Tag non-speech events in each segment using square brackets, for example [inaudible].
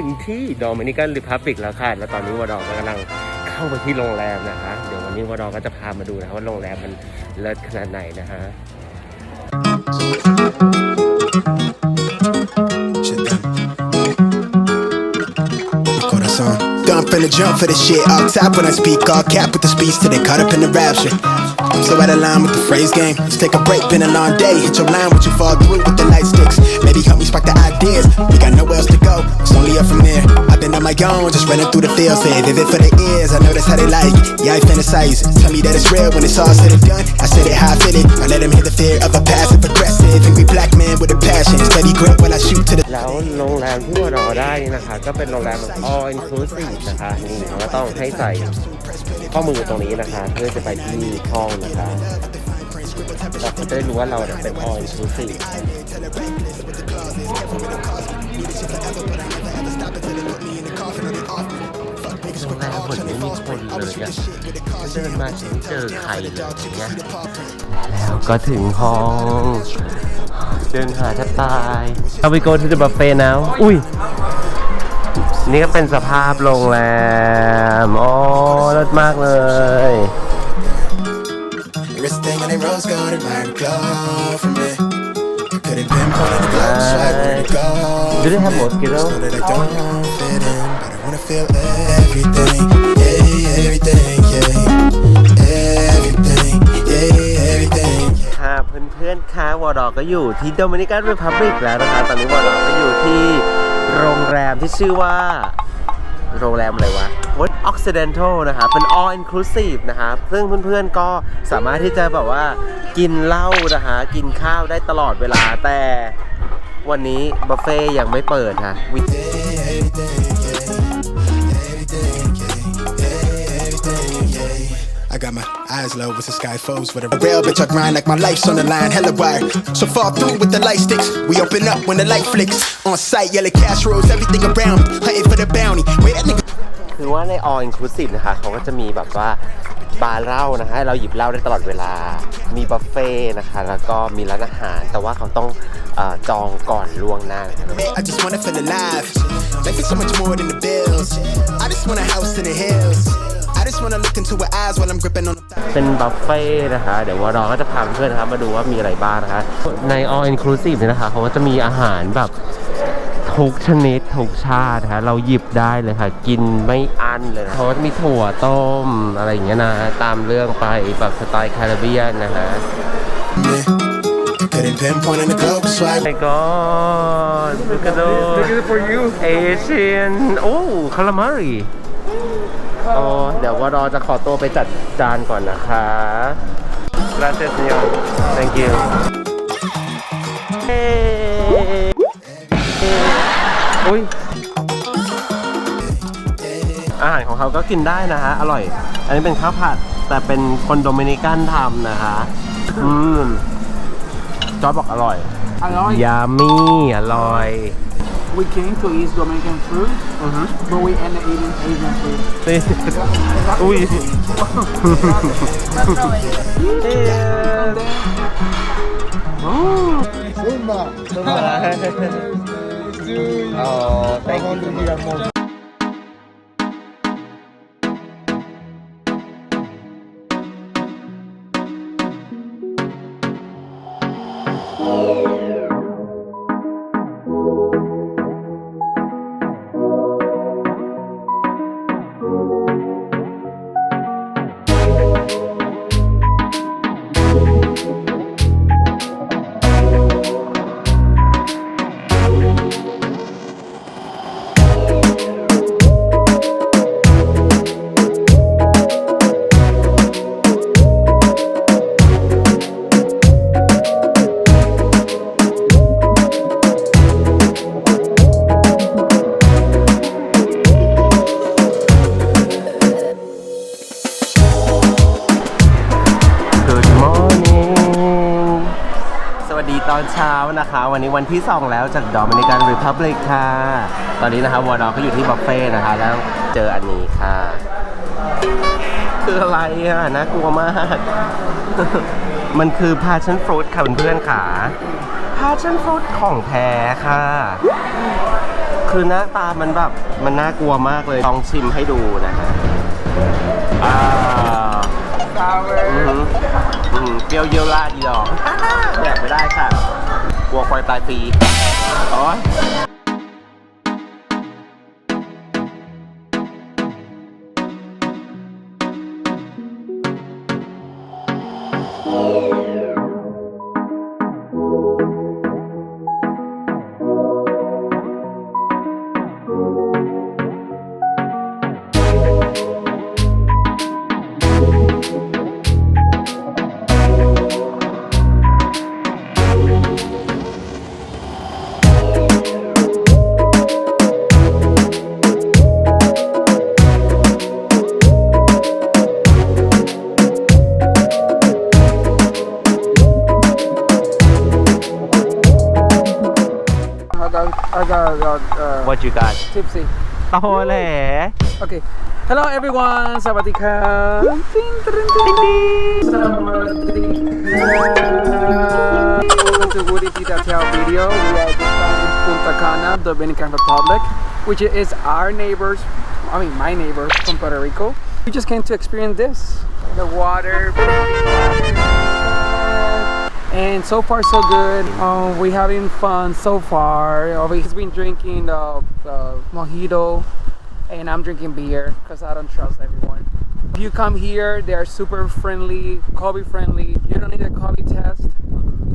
ึงที่ดอมินิกันหรือพับลิกแล้วค่ะแล้วตอนนี้วอดอก็กำลังเข้าไปที่โรงแรมนะคะเดี๋ยววันนี้วอดอก็จะพามาดูนะว่าโรงแรมมันเลิศขนาดไหนนะฮะเพื่อนเพื่อนเพื่อนนเพื่่อนเพื่อเนเ่อนเนเพื่อนเพื่นนเพื up from there. I've been on my own, just running through the field, saying vivid for the ears. I know that's how they like it. Yeah, I fantasize. Tell me that it's real when it's all said and done. I said it how I feel it. I let them hear the fear of a passive aggressive, angry black man with a passion. Steady grip while I shoot to the. แล้วโรงแรมที่ว่ารอได้นะคะ all inclusive เราจะได้รู้ว่าเราเป็นออยชูสี่ตรงแรกเหมืไม่มีคนเลยอะเดินมาถึงเจอใครเลยเนี่ยแล้วก็ถึงห้อง เดินหาจะตายเอาไปโก to the b u f เฟ่นะอุ้ย นี่ก็เป็นสภาพโรงแรมโอ้ิศมากเลย was guarded by the glove f o r me. Couldn't pinpoint the globe, so I wanted to go. Do they have m o r e k i d d o So k n w that I don't fit in, but I wanna feel everything. Yeah, everything, yeah. เพื่อนๆค่ะวอดอก็อยู่ที่โดมินิกันรีพับลิกแล้วนะคะตอนนี้วอดอก็อยู่ที่ โรงแรม ที่ชื่อว่า โรงแรมอะไรวะว่า Occidental นะครับเป็น all inclusive นะครับซึ่งเพื่อนๆก็สามารถที่จะแบบว่ากินเหล้านะฮะกินข้าวได้ตลอดเวลาแต่วันนี้บุฟเฟ่ยังไม่เปิดค่ะเคือว่าใน all inclusive นะคะเขาก็จะมีแบบว่าบาร์เหล้านะคะเราหยิบเหล้าได้ตลอดเวลา มีบุฟเฟ่นะคะแล้วก็มีร้านอาหารแต่ว่าเขาต้องอจองก่อนล่วงหน้านะคะ l i f e is so much more than the bills. I just want a house in the hills. เป็นบัฟเฟ่นะคะเดี๋ยวว่าเราก็จะพาเพื่อนนะคะมาดูว่ามีอะไรบ้างนะคะใน all inclusive นนะคะเขาก็จะมีอาหารแบบทุกชนิดทุกชาติฮะเราหยิบได้เลยค่ะกินไม่อั้นเลยเขาจะมีถั่วต้มอะไรอย่างเงี้ยนะตามเรื่องไปแบบสไตล์คาริเบียนนะฮะไอ้ o d look at those l o o a r i โอ้คาลามารีอ๋อเดี๋ยวว่ารอจะขอตัวไปจัดจานก่อนนะคะ g r a c i a เ s ีย o thank you เ้อุ้ยอาหารของเขาก็กินได้นะฮะอร่อย อันนี้เป็นข้าวผัด แต่เป็นคนโดมินิกันทำนะฮะอืมจอบอกอร่อย อร่อยยามีอร่อย We came to eat Dominican food, but we ended eating Asian food. อุ้ย z u m b you. Oh, thank you. So much. ตอนเช้านะคะ วันนี้วันที่2แล้วจากดอมินิกันรีพับลิกค่ะ ตอนนี้นะคะวอร์ดอก็อยู่ที่บุฟเฟ่นะคะ แล้วเจออันนี้ค่ะ คืออะไรอ่ะน่ากลัวมาก มันคือพาชันฟรุตค่ะเพื่อนๆค่ะพาชันฟรุตของแท้ค่ะ คือหน้าตามันแบบ มันน่ากลัวมากเลยลองชิมให้ดูนะคะอ่าอือืมเปรี้ยวเยี่ยวลาดีดอกแดกไม่ได้ค่ะกลัวควายตายฟรีอ๋อ What you got? Tipsy. Oh, Okay. Hello everyone, Sabatika. Welcome to Woody Titatel video. We are in Punta Cana, Dominican Republic, which is our neighbors, I mean my neighbors from Puerto Rico. We just came to experience this. The water and so far so good um, we're having fun so far he's been drinking the uh, uh, mojito and i'm drinking beer because i don't trust everyone if you come here they are super friendly covid friendly you don't need a covid test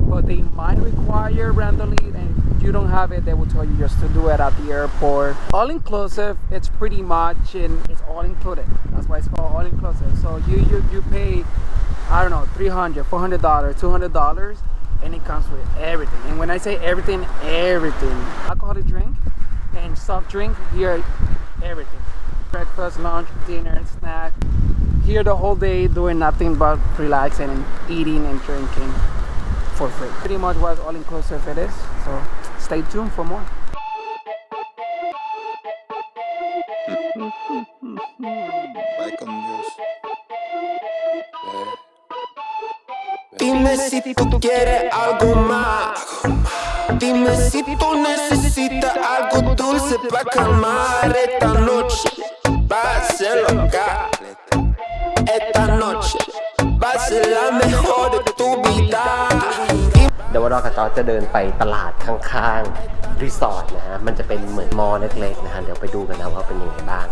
but they might require randomly and if you don't have it they will tell you just to do it at the airport all inclusive it's pretty much and it's all included that's why it's called all inclusive so you you, you pay I don't know, 300 $400, $200, and it comes with everything. And when I say everything, everything. Alcoholic drink and soft drink, here, everything. Breakfast, lunch, dinner, snack. Here the whole day doing nothing but relaxing and eating and drinking for free. Pretty much what all inclusive it is. So stay tuned for more. Dime si tú quieres algo más. Dime si tú necesitas algo dulce para calmar esta noche. Va a ser loca. Esta noche va a ser la mejor de tu vida. เดี๋ยวเรกับจอร์จจะเดินไปตลาดข้างๆ รีสอร์ทนะฮะ มันจะเป็นเหมือนมอเล็กๆ นะฮะ เดี๋ยวไปดูกันนะว่าเป็นยังไงบ้าง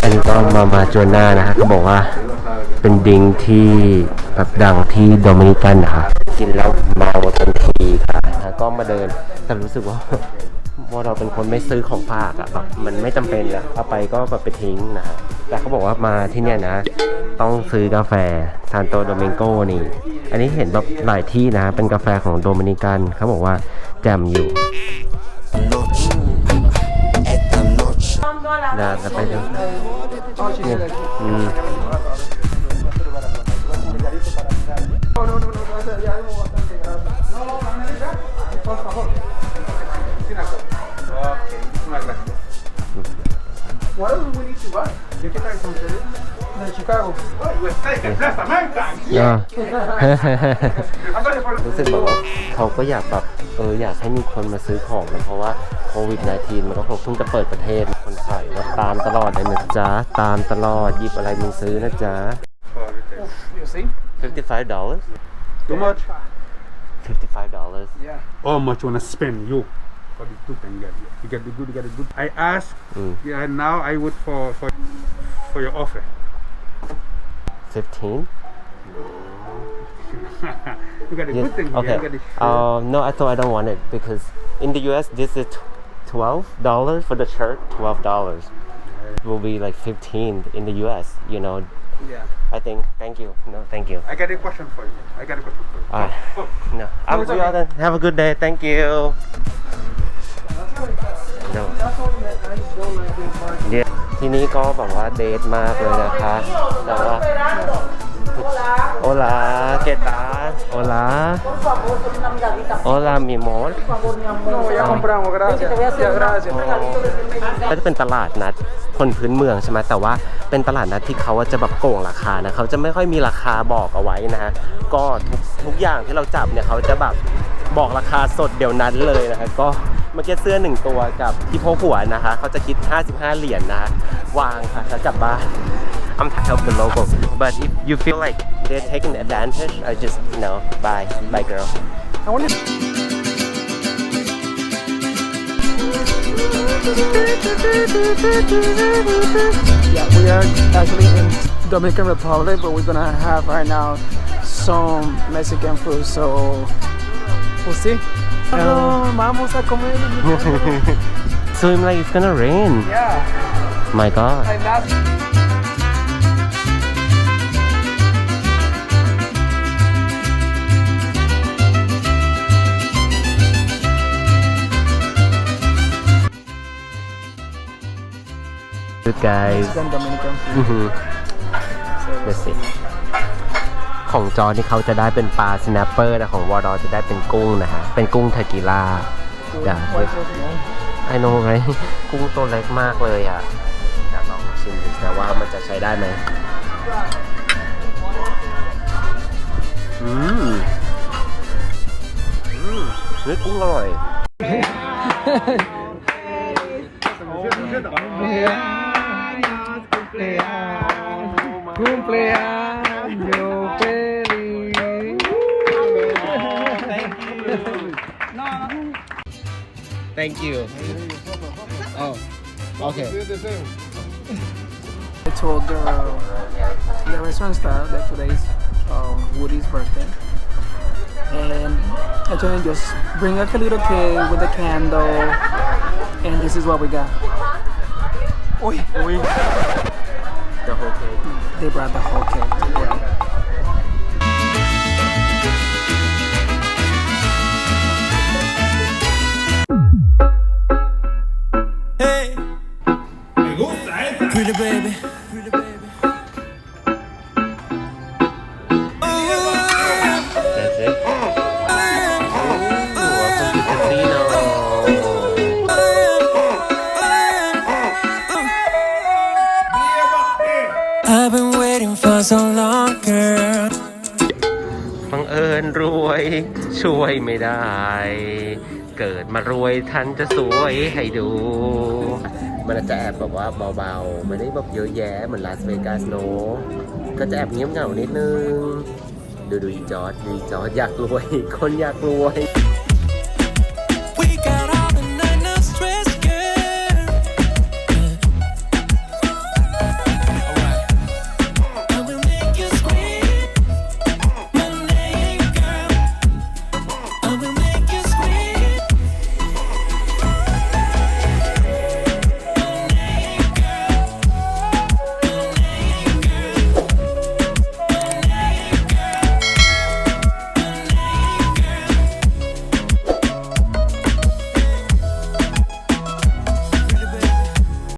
อันนี้ก็มามาจวนหน้านะฮะเขาบอกว่า เป็นดิงที่แบบดังที่โดมินิกันนะคะกินแล้วเมาทันทีค่ะแล้วก็มาเดินแต่รู้สึกว่าว่าเราเป็นคนไม่ซื้อของฝากอะแบบมันไม่จำเป็นอะเอาไปก็แบบไปทิ้งนะฮะแต่เขาบอกว่ามาที่เนี่ยนะ ต้องซื้อกาแฟซานโตโดเมนโกนี่อันนี้เห็นแบบหลายที่นะ เป็นกาแฟของโดมินิกันเขาบอกว่าแจมอยู่ Nah, ngapain tuh? Hmm. What do we need to You can รู้สึกแบบว่าเขาก็อยากแบบเอออยากให้มีคนมาซื้อของนะเพราะว่าโควิด -19 มันก็เพิ่งจะเปิดประเทศคนขายก็ตามตลอดเลยนะจ๊ะตามตลอดหยิบอะไรมึงซื้อนะจ๊ะ You see? $55? Too much? $55. Yeah. How much wanna spend you? For the two t h n g e you get the good, you get the good. I ask. Mm. Yeah. Now I w o u l d for for for your offer. 15? you got a yes. good thing okay. here. Um, no, I thought I don't want it because in the US this is $12 for the shirt, $12. will be like 15 in the US, you know. Yeah. I think. Thank you. No, thank you. I got a question for you. I got a question for you. Alright. oh. [laughs] No. Um, i Have a good day. Thank you. No. เนี่ยทีนี้ก็แบบว่าเดทมากเลยนะคะแต่ว่า Hola. Por favor, soy una m i a d i t a Hola, mi amor. Por favor, mi amor. No, ya compramos, gracias. Te voy a hacer un regalito desde México. ก็จะเป็นตลาดนัดคนพื้นเมืองใช่ไหมแต่ว่าเป็นตลาดนัดที่เขาจะแบบโกงราคานะเขาจะไม่ค่อยมีราคาบอกเอาไว้นะฮะ ก็ทุกทุกอย่างที่เราจับเนี่ยเขาจะแบบบอกราคาสดเดี๋ยวนั้นเลยนะคะก็เมื่อกี้เสื้อหนึ่งตัวกับที่โพกหัวนะคะ เขาจะคิด55เหรียญนะ วางค่ะแล้วจับบ้าน to help the locals, But if you feel like they're taking advantage, I just no, bye, bye, girl. I wonder. Yeah, we are actually in Dominican Republic, but we're gonna have right now some Mexican food. So we'll see. Hello, um, vamos a comer. [laughs] so I'm like, it's gonna rain. Yeah. My God. good guys m m h m m let's s e e ของจอนี่เขาจะได้เป็นปลาสแนปเปอร์นะของวอร์ดอจะได้เป็นกุ้งนะฮะ เป็นกุ้งทากิล่าเด o d เลยไอโนไงกุ้งตัวเล็กมากเลยอ่ะอยากลองชิมดูนะว่ามันจะใช้ได้ไหมอืมอืมเนี้กุ้งอร่อย Cumpleaños feliz. Thank you. Oh, okay. I told the, uh, the restaurant staff that today is um, Woody's birthday. And I told him just bring like a little cake with a candle. And this is what we got. Oi. Oi whole character. They brought the whole character. บังเอิญรวย ช่วยไม่ได้ เกิดมารวยทันจะสวยให้ดู มันจะแอบแบบว่าเบาๆ ไม่ได้แบบเยอะแยะ เหมือนลาสเวกัสโน ก็จะแอบเงียบเงานิดนึง ดูดูจอร์ดดูจอร์ดอยากรวย คนอยากรวย